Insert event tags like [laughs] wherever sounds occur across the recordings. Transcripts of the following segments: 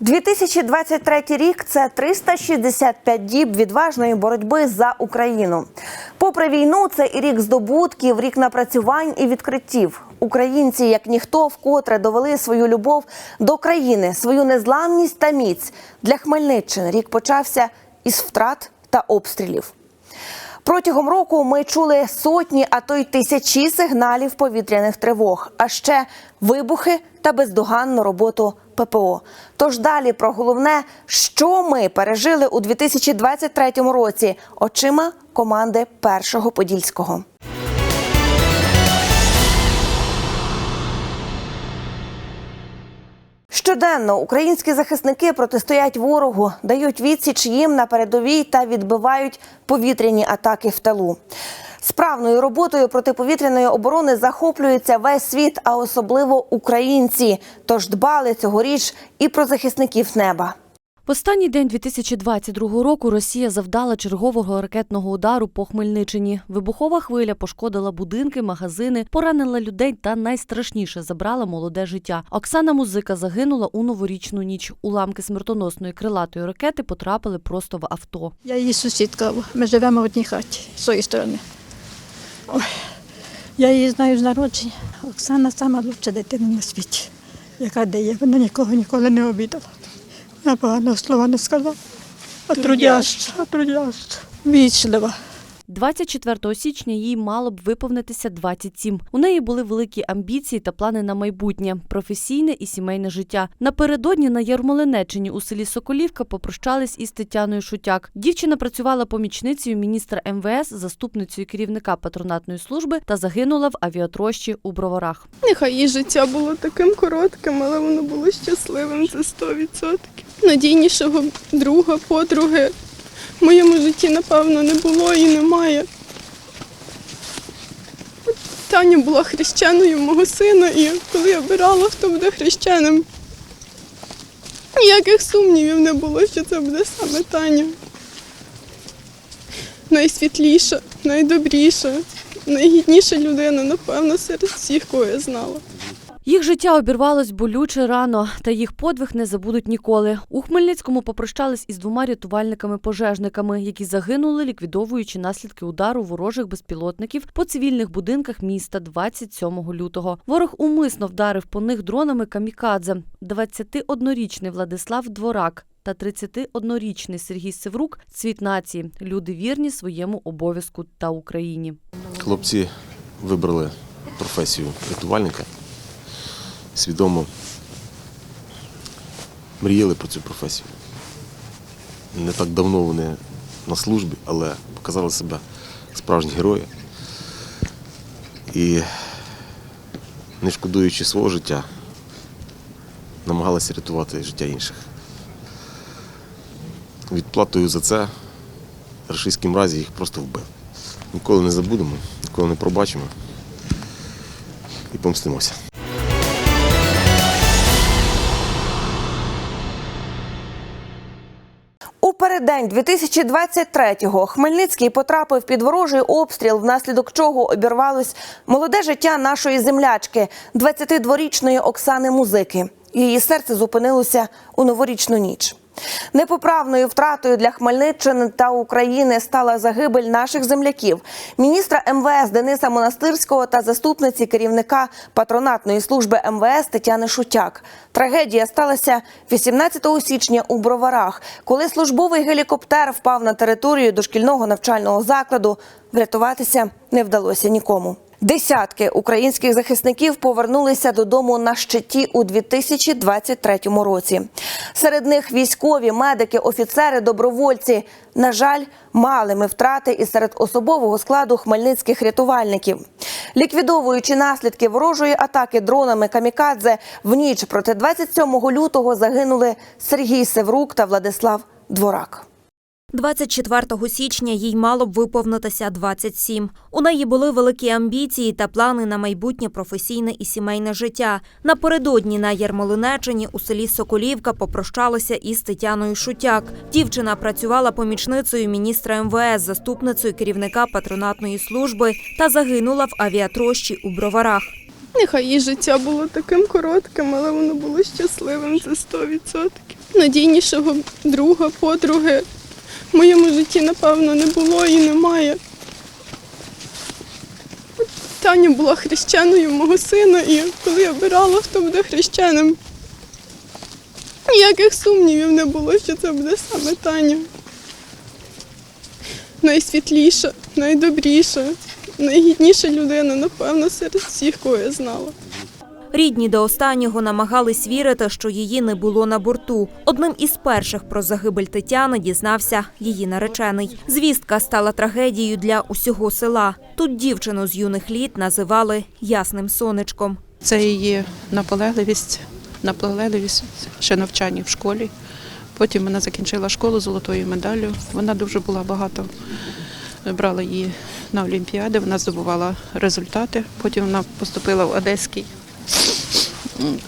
2023 рік це 365 діб відважної боротьби за Україну. Попри війну, це і рік здобутків, рік напрацювань і відкриттів. Українці, як ніхто, вкотре довели свою любов до країни, свою незламність та міць. Для Хмельниччини рік почався із втрат та обстрілів. Протягом року ми чули сотні, а то й тисячі сигналів повітряних тривог, а ще вибухи та бездоганну роботу ППО. Тож далі про головне, що ми пережили у 2023 році, очима команди першого подільського. Щоденно українські захисники протистоять ворогу, дають відсіч їм на передовій та відбивають повітряні атаки в тилу. Справною роботою протиповітряної оборони захоплюється весь світ, а особливо українці. Тож дбали цьогоріч і про захисників неба. Останній день 2022 року Росія завдала чергового ракетного удару по Хмельниччині. Вибухова хвиля пошкодила будинки, магазини, поранила людей та найстрашніше забрала молоде життя. Оксана Музика загинула у новорічну ніч. Уламки смертоносної крилатої ракети потрапили просто в авто. Я її сусідка, ми живемо в одній хаті з цієї сторони. Ой, я її знаю з народження. Оксана сама лучша дитина на світі, яка дає. Вона нікого ніколи не обідала. Я поганого слова не сказав. А трудяща, трудяща, вічлива. 24 січня їй мало б виповнитися 27. У неї були великі амбіції та плани на майбутнє, професійне і сімейне життя. Напередодні на Ярмолинеччині у селі Соколівка попрощались із Тетяною Шутяк. Дівчина працювала помічницею міністра МВС, заступницею керівника патронатної служби та загинула в авіатрощі у Броварах. Нехай її життя було таким коротким, але воно було щасливим за 100%. Надійнішого друга, подруги моєму житті, напевно, не було і немає. Таня була хрещеною мого сина, і коли я обирала, хто буде хрещеним, ніяких сумнівів не було, що це буде саме Таня. Найсвітліша, найдобріша, найгідніша людина, напевно, серед всіх, кого я знала. Їх життя обірвалось болюче рано, та їх подвиг не забудуть ніколи. У Хмельницькому попрощались із двома рятувальниками-пожежниками, які загинули, ліквідовуючи наслідки удару ворожих безпілотників по цивільних будинках міста 27 лютого. Ворог умисно вдарив по них дронами камікадзе. 21-річний Владислав Дворак. Та 31-річний Сергій Севрук цвіт нації. Люди вірні своєму обов'язку та Україні. Хлопці вибрали професію рятувальника. Свідомо мріяли про цю професію. Не так давно вони на службі, але показали себе справжні герої. І, не шкодуючи свого життя, намагалися рятувати життя інших. Відплатою за це рашистським разі їх просто вбив. Ніколи не забудемо, ніколи не пробачимо і помстимося. Переддень 2023-го Хмельницький потрапив під ворожий обстріл, внаслідок чого обірвалось молоде життя нашої землячки, 22-річної Оксани Музики. Її серце зупинилося у новорічну ніч. Непоправною втратою для Хмельниччини та України стала загибель наших земляків, міністра МВС Дениса Монастирського та заступниці керівника патронатної служби МВС Тетяни Шутяк. Трагедія сталася 18 січня у Броварах, коли службовий гелікоптер впав на територію дошкільного навчального закладу. Врятуватися не вдалося нікому. Десятки українських захисників повернулися додому на щиті у 2023 році. Серед них військові, медики, офіцери, добровольці. На жаль, мали ми втрати і серед особового складу хмельницьких рятувальників. Ліквідовуючи наслідки ворожої атаки дронами камікадзе, в ніч проти 27 лютого загинули Сергій Севрук та Владислав Дворак. 24 січня їй мало б виповнитися 27. У неї були великі амбіції та плани на майбутнє професійне і сімейне життя. Напередодні на Ярмолинеччині у селі Соколівка попрощалися із Тетяною Шутяк. Дівчина працювала помічницею міністра МВС, заступницею керівника патронатної служби та загинула в авіатрощі у Броварах. Нехай її життя було таким коротким, але воно було щасливим за 100%. Надійнішого друга, подруги моєму житті, напевно, не було і немає. Таня була хрещеною мого сина, і коли я обирала, хто буде хрещеним, ніяких сумнівів не було, що це буде саме Таня. Найсвітліша, найдобріша, найгідніша людина, напевно, серед всіх, кого я знала. Рідні до останнього намагались вірити, що її не було на борту. Одним із перших про загибель Тетяни дізнався її наречений. Звістка стала трагедією для усього села. Тут дівчину з юних літ називали ясним сонечком. Це її наполегливість, наполегливість ще навчання в школі. Потім вона закінчила школу золотою медаллю. Вона дуже була багато. Брала її на Олімпіади, вона здобувала результати. Потім вона поступила в Одеський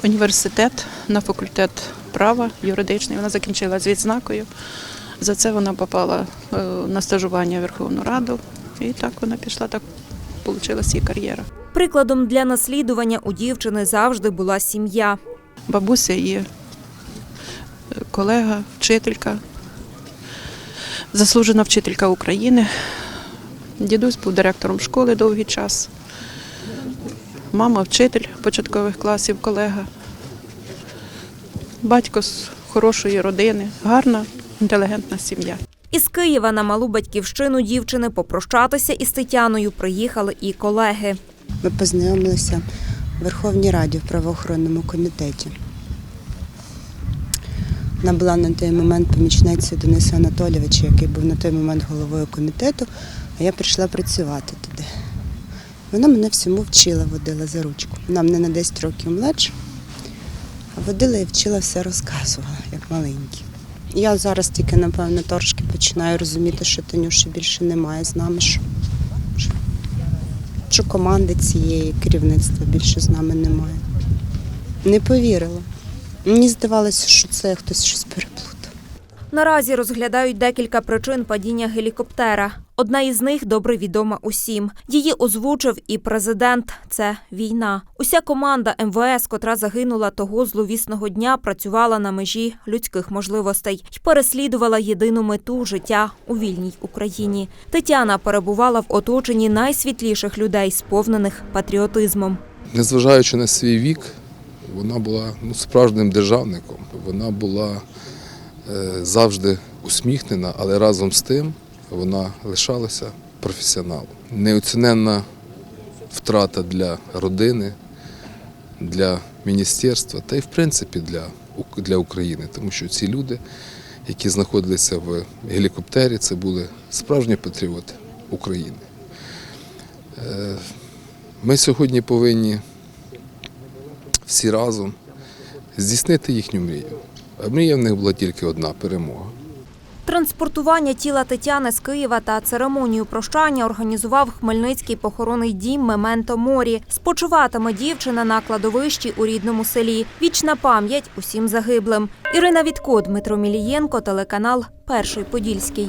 університет на факультет права юридичний. Вона закінчила з відзнакою. За це вона попала е, на стажування в Верховну Раду. І так вона пішла, так вийшла її кар'єра. Прикладом для наслідування у дівчини завжди була сім'я. бабуся і е, колега, вчителька, заслужена вчителька України. Дідусь був директором школи довгий час. Мама вчитель початкових класів, колега. Батько з хорошої родини, гарна, інтелігентна сім'я. Із Києва на малу батьківщину дівчини попрощатися із Тетяною приїхали і колеги. Ми познайомилися в Верховній Раді в правоохоронному комітеті. Вона була на той момент помічницею Дениса Анатолійовича, який був на той момент головою комітету, а я прийшла працювати туди. Вона мене всьому вчила, водила за ручку. Вона мене на 10 років младша, а водила і вчила все розказувала, як маленькі. Я зараз тільки, напевно, трошки починаю розуміти, що Танюші більше немає з нами. Що, що команди цієї керівництва більше з нами немає. Не повірила. Мені здавалося, що це хтось щось переплутав. Наразі розглядають декілька причин падіння гелікоптера. Одна із них добре відома усім. Її озвучив і президент. Це війна. Уся команда МВС, котра загинула того зловісного дня, працювала на межі людських можливостей і переслідувала єдину мету життя у вільній Україні. Тетяна перебувала в оточенні найсвітліших людей, сповнених патріотизмом. Незважаючи на свій вік, вона була ну, справжнім державником. Вона була е, завжди усміхнена, але разом з тим вона лишалася професіоналом. Неоціненна втрата для родини, для міністерства та й в принципі для, для України, тому що ці люди, які знаходилися в гелікоптері, це були справжні патріоти України. Е, Ми сьогодні повинні всі разом здійснити їхню мрію. А мрія в них була тільки одна перемога. Транспортування тіла Тетяни з Києва та церемонію прощання організував Хмельницький похоронний дім Мементо Морі. Спочиватиме дівчина на кладовищі у рідному селі. Вічна пам'ять усім загиблим. Ірина Вітко, Дмитро Мілієнко, телеканал Перший Подільський.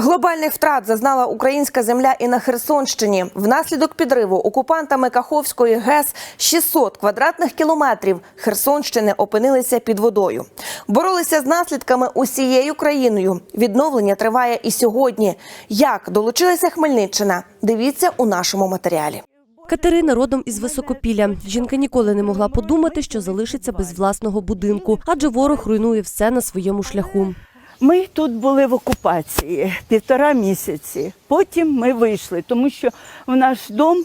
Глобальних втрат зазнала українська земля і на Херсонщині. Внаслідок підриву окупантами Каховської ГЕС 600 квадратних кілометрів Херсонщини опинилися під водою. Боролися з наслідками усією країною. Відновлення триває і сьогодні. Як долучилася Хмельниччина? Дивіться у нашому матеріалі. Катерина родом із Високопілля. Жінка ніколи не могла подумати, що залишиться без власного будинку, адже ворог руйнує все на своєму шляху. Ми тут були в окупації півтора місяці. Потім ми вийшли, тому що в наш дом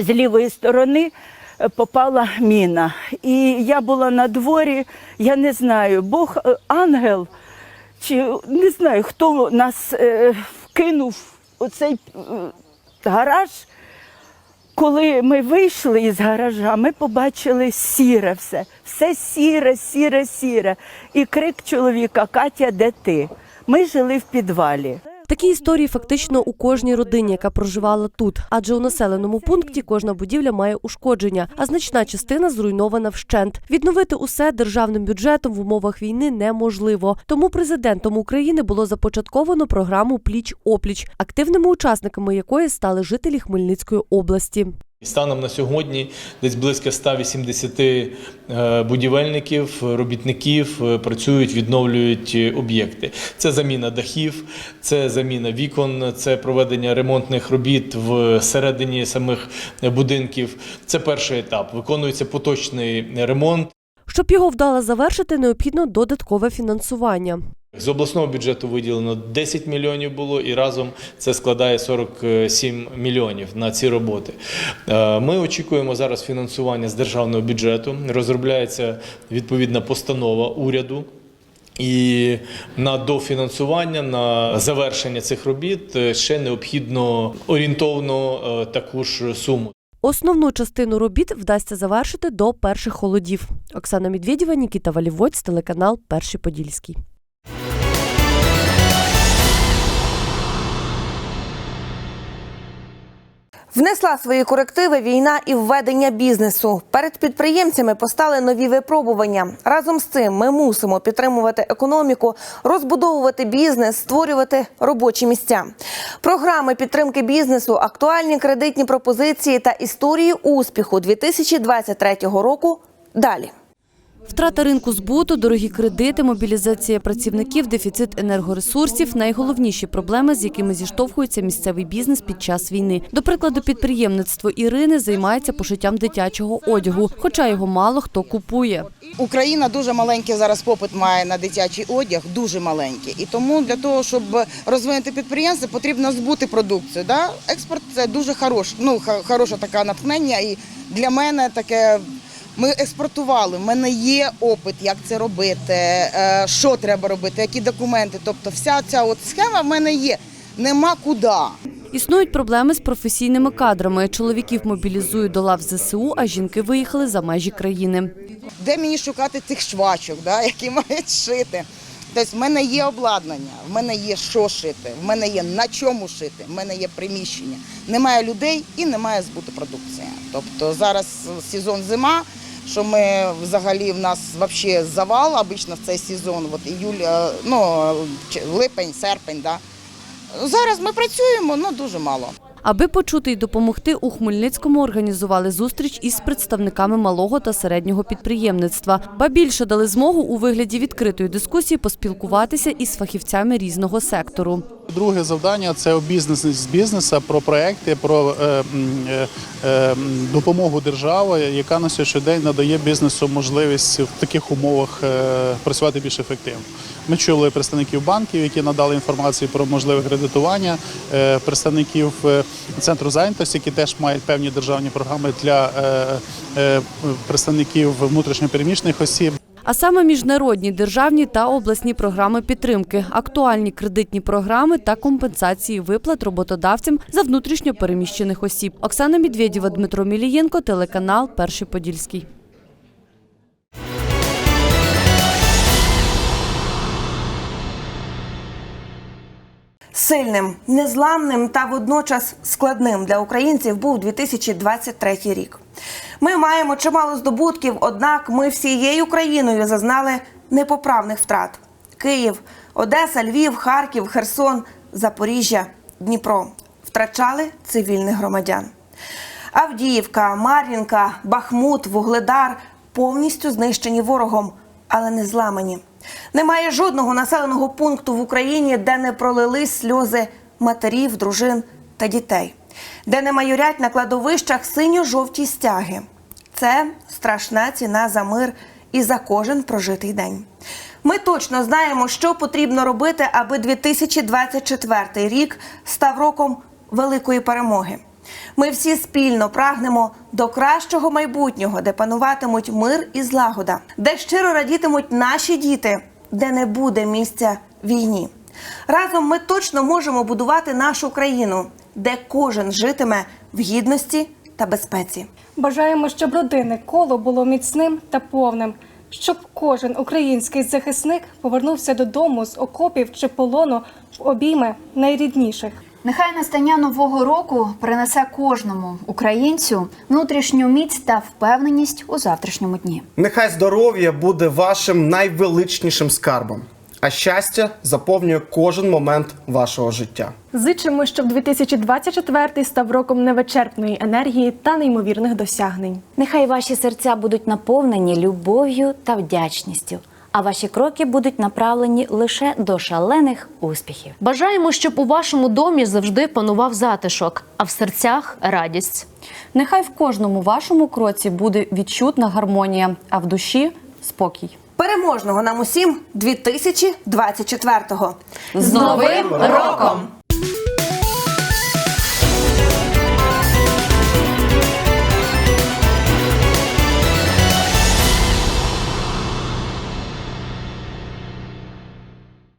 з лівої сторони е, попала міна. І я була на дворі, я не знаю, Бог е, ангел, чи не знаю, хто нас е, вкинув у цей е, гараж. Коли ми вийшли із гаража, ми побачили сіре все. Все сіре, сіре, сіре. І крик чоловіка Катя, де ти? Ми жили в підвалі. Такі історії фактично у кожній родині, яка проживала тут, адже у населеному пункті кожна будівля має ушкодження, а значна частина зруйнована вщент. Відновити усе державним бюджетом в умовах війни неможливо. Тому президентом України було започатковано програму Пліч опліч, активними учасниками якої стали жителі Хмельницької області. Станом на сьогодні десь близько 180 е, будівельників, робітників е, працюють, відновлюють е, об'єкти. Це заміна дахів, це заміна вікон, це проведення ремонтних робіт всередині самих будинків. Це перший етап. Виконується поточний ремонт. Щоб його вдало завершити, необхідно додаткове фінансування. З обласного бюджету виділено 10 мільйонів було, і разом це складає 47 мільйонів на ці роботи. Е, Ми очікуємо зараз фінансування з державного бюджету. Розробляється відповідна постанова уряду. І на дофінансування, на завершення цих робіт е, ще необхідно орієнтовно е, таку ж суму. Основну частину робіт вдасться завершити до перших холодів. Оксана Медведєва, Нікіта Валівоць, телеканал Перший Подільський. Внесла свої корективи війна і введення бізнесу. Перед підприємцями постали нові випробування. Разом з цим ми мусимо підтримувати економіку, розбудовувати бізнес, створювати робочі місця. Програми підтримки бізнесу, актуальні кредитні пропозиції та історії успіху 2023 року. Далі. Втрата ринку збуту, дорогі кредити, мобілізація працівників, дефіцит енергоресурсів найголовніші проблеми, з якими зіштовхується місцевий бізнес під час війни. До прикладу, підприємництво Ірини займається пошиттям дитячого одягу, хоча його мало хто купує. Україна дуже маленький зараз попит має на дитячий одяг, дуже маленький. І тому для того, щоб розвинути підприємство, потрібно збути продукцію. Да? Експорт це дуже хорош, ну, хороше таке натхнення. І для мене таке. Ми експортували, в мене є опит, як це робити, е, що треба робити, які документи. Тобто, вся ця от схема в мене є. Нема куди. Існують проблеми з професійними кадрами. Чоловіків мобілізують до лав ЗСУ, а жінки виїхали за межі країни. де мені шукати цих швачок, да, [laughs] які мають шити. Тобто в мене є обладнання, в мене є що шити, в мене є на чому шити, в мене є приміщення. Немає людей і немає збуту продукції. Тобто зараз сезон зима, що ми взагалі в нас взагалі завал обично в цей сезон, от іюль, е, ну, липень, серпень. Да. Зараз ми працюємо, але дуже мало. Аби почути й допомогти, у Хмельницькому організували зустріч із представниками малого та середнього підприємництва. Ба більше дали змогу у вигляді відкритої дискусії поспілкуватися із фахівцями різного сектору. Друге завдання це бізнес з бізнеса, про проекти, про е, е, е, допомогу держави, яка на сьогоднішній день надає бізнесу можливість в таких умовах е, працювати більш ефективно. Ми чули представників банків, які надали інформацію про можливе кредитування, е, представників е, центру зайнятості, які теж мають певні державні програми для е, представників внутрішньопереміщених осіб. А саме міжнародні державні та обласні програми підтримки, актуальні кредитні програми та компенсації виплат роботодавцям за внутрішньо переміщених осіб. Оксана Медведєва, Дмитро Мілієнко, телеканал Перший Подільський. Сильним, незламним та водночас складним для українців був 2023 рік. Ми маємо чимало здобутків, однак ми всією країною зазнали непоправних втрат: Київ, Одеса, Львів, Харків, Херсон, Запоріжжя, Дніпро втрачали цивільних громадян. Авдіївка, Мар'їнка, Бахмут, Вугледар повністю знищені ворогом, але не зламані. Немає жодного населеного пункту в Україні, де не пролились сльози матерів, дружин та дітей, де не майорять на кладовищах синьо-жовті стяги. Це страшна ціна за мир і за кожен прожитий день. Ми точно знаємо, що потрібно робити, аби 2024 рік став роком великої перемоги. Ми всі спільно прагнемо до кращого майбутнього, де пануватимуть мир і злагода, де щиро радітимуть наші діти, де не буде місця війні. Разом ми точно можемо будувати нашу країну, де кожен житиме в гідності та безпеці. Бажаємо, щоб родинне коло було міцним та повним. щоб кожен український захисник повернувся додому з окопів чи полону в обійми найрідніших. Нехай настання нового року принесе кожному українцю внутрішню міць та впевненість у завтрашньому дні. Нехай здоров'я буде вашим найвеличнішим скарбом, а щастя заповнює кожен момент вашого життя. Зичимо, щоб 2024 став роком невичерпної енергії та неймовірних досягнень. Нехай ваші серця будуть наповнені любов'ю та вдячністю, а ваші кроки будуть направлені лише до шалених успіхів. Бажаємо, щоб у вашому домі завжди панував затишок, а в серцях радість. Нехай в кожному вашому кроці буде відчутна гармонія, а в душі спокій. Переможного нам усім 2024-го! З Новим роком!